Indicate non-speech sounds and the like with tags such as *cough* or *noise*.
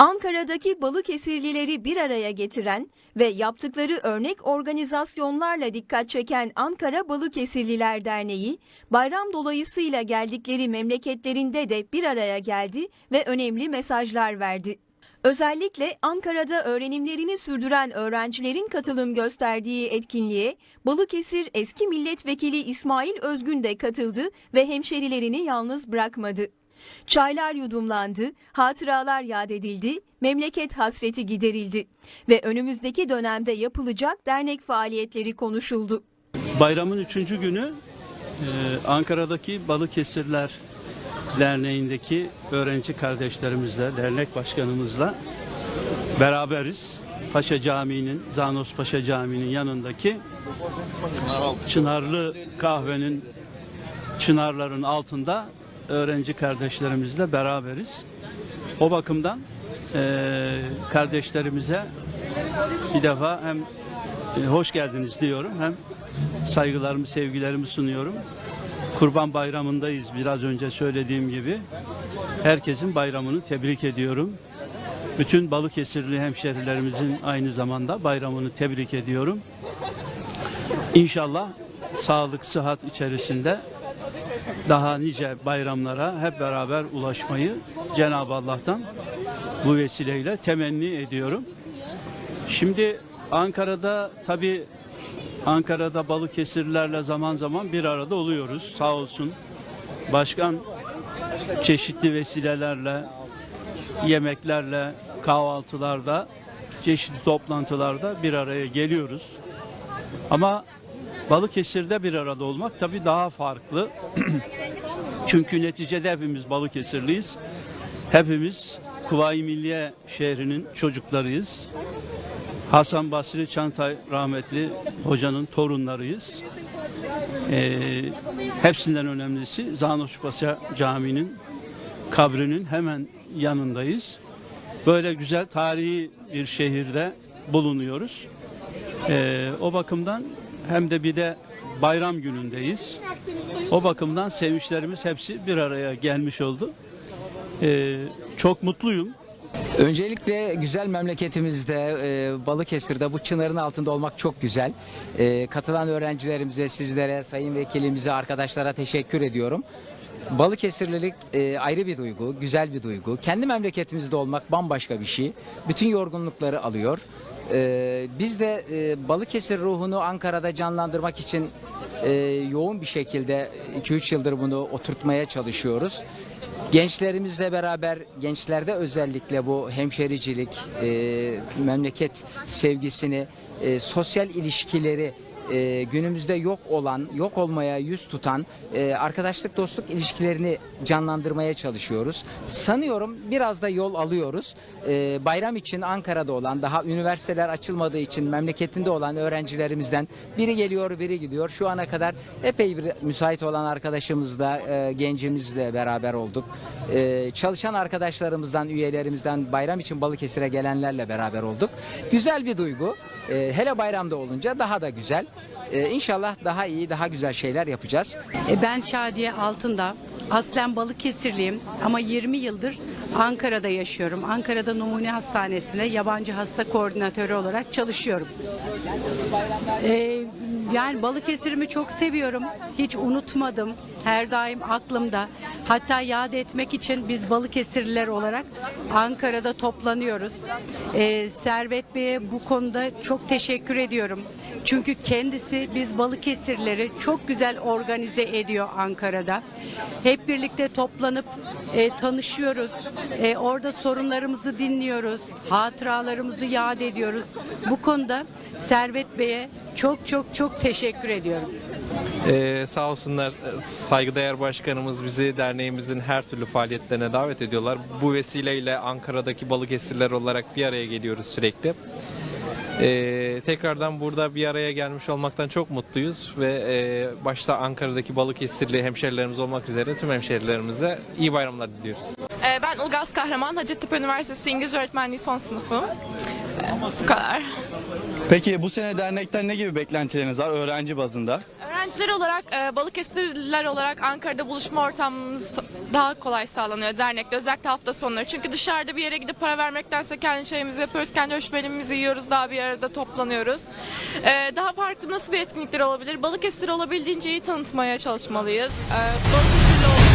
Ankara'daki Balıkesirlileri bir araya getiren ve yaptıkları örnek organizasyonlarla dikkat çeken Ankara Balıkesirliler Derneği, bayram dolayısıyla geldikleri memleketlerinde de bir araya geldi ve önemli mesajlar verdi. Özellikle Ankara'da öğrenimlerini sürdüren öğrencilerin katılım gösterdiği etkinliğe Balıkesir eski milletvekili İsmail Özgün de katıldı ve hemşerilerini yalnız bırakmadı. Çaylar yudumlandı, hatıralar yad edildi, memleket hasreti giderildi ve önümüzdeki dönemde yapılacak dernek faaliyetleri konuşuldu. Bayramın üçüncü günü e, Ankara'daki Balıkesirler Derneği'ndeki öğrenci kardeşlerimizle, dernek başkanımızla beraberiz. Paşa Camii'nin, Zanos Paşa Camii'nin yanındaki Çınarlı kahvenin çınarların altında öğrenci kardeşlerimizle beraberiz. O bakımdan e, kardeşlerimize bir defa hem e, hoş geldiniz diyorum hem saygılarımı, sevgilerimi sunuyorum. Kurban Bayramı'ndayız biraz önce söylediğim gibi. Herkesin bayramını tebrik ediyorum. Bütün Balıkesirli hemşerilerimizin aynı zamanda bayramını tebrik ediyorum. İnşallah sağlık, sıhhat içerisinde daha nice bayramlara hep beraber ulaşmayı Cenab-ı Allah'tan bu vesileyle temenni ediyorum. Şimdi Ankara'da tabii Ankara'da Balıkesirlilerle zaman zaman bir arada oluyoruz. Sağ olsun başkan çeşitli vesilelerle, yemeklerle, kahvaltılarda, çeşitli toplantılarda bir araya geliyoruz. Ama Balıkesir'de bir arada olmak tabii daha farklı. *clears throat* Çünkü neticede hepimiz Balıkesirliyiz. Hepimiz Kuvayi Milliye şehrinin çocuklarıyız. Hasan Basri Çantay rahmetli hocanın torunlarıyız. Ee, hepsinden önemlisi Zanoşpaşa Camii'nin kabrinin hemen yanındayız. Böyle güzel tarihi bir şehirde bulunuyoruz. Ee, o bakımdan hem de bir de bayram günündeyiz. O bakımdan sevinçlerimiz hepsi bir araya gelmiş oldu. Ee, çok mutluyum. Öncelikle güzel memleketimizde e, Balıkesir'de bu çınarın altında olmak çok güzel. E, katılan öğrencilerimize, sizlere, sayın vekilimize, arkadaşlara teşekkür ediyorum. Balıkesirlilik e, ayrı bir duygu, güzel bir duygu. Kendi memleketimizde olmak bambaşka bir şey. Bütün yorgunlukları alıyor. E, biz de e, Balıkesir ruhunu Ankara'da canlandırmak için e, yoğun bir şekilde 2-3 yıldır bunu oturtmaya çalışıyoruz. Gençlerimizle beraber, gençlerde özellikle bu hemşericilik, e, memleket sevgisini, e, sosyal ilişkileri e, günümüzde yok olan, yok olmaya yüz tutan e, arkadaşlık, dostluk ilişkilerini canlandırmaya çalışıyoruz. Sanıyorum biraz da yol alıyoruz. E, bayram için Ankara'da olan, daha üniversiteler açılmadığı için memleketinde olan öğrencilerimizden biri geliyor, biri gidiyor. Şu ana kadar epey bir müsait olan arkadaşımızla, e, gencimizle beraber olduk. E, çalışan arkadaşlarımızdan, üyelerimizden bayram için Balıkesir'e gelenlerle beraber olduk. Güzel bir duygu. E, hele bayramda olunca daha da güzel. E, inşallah daha iyi, daha güzel şeyler yapacağız. E, Ben Şadiye Altında. Aslen Balıkesirliyim ama 20 yıldır Ankara'da yaşıyorum. Ankara'da Numune Hastanesi'nde yabancı hasta koordinatörü olarak çalışıyorum. E, yani Balıkesir'imi çok seviyorum. Hiç unutmadım. Her daim aklımda. Hatta yad etmek için biz Balıkesirliler olarak Ankara'da toplanıyoruz. E, Servet Bey'e bu konuda çok teşekkür ediyorum. Çünkü kendisi biz Balıkesirleri çok güzel organize ediyor Ankara'da. Hep birlikte toplanıp e, tanışıyoruz. E, orada sorunlarımızı dinliyoruz. Hatıralarımızı yad ediyoruz. Bu konuda Servet Bey'e çok çok çok teşekkür ediyorum. Ee, sağ olsunlar saygıdeğer başkanımız bizi derneğimizin her türlü faaliyetlerine davet ediyorlar. Bu vesileyle Ankara'daki Balıkesirler olarak bir araya geliyoruz sürekli. Ee, tekrardan burada bir araya gelmiş olmaktan çok mutluyuz ve e, başta Ankara'daki Balıkesirli hemşerilerimiz olmak üzere tüm hemşerilerimize iyi bayramlar diliyoruz. Ee, Ben Ilgaz Kahraman, Hacettepe Üniversitesi İngilizce Öğretmenliği son sınıfım. Bu kadar. Peki bu sene dernekten ne gibi beklentileriniz var öğrenci bazında? Öğrenciler olarak, e, Balıkesirliler olarak Ankara'da buluşma ortamımız daha kolay sağlanıyor dernekte özellikle hafta sonları. Çünkü dışarıda bir yere gidip para vermektense kendi çayımızı yapıyoruz, kendi hoşbelimimizi yiyoruz, daha bir arada toplanıyoruz. E, daha farklı nasıl bir etkinlikler olabilir? Balıkesir olabildiğince iyi tanıtmaya çalışmalıyız. E, Balıkesir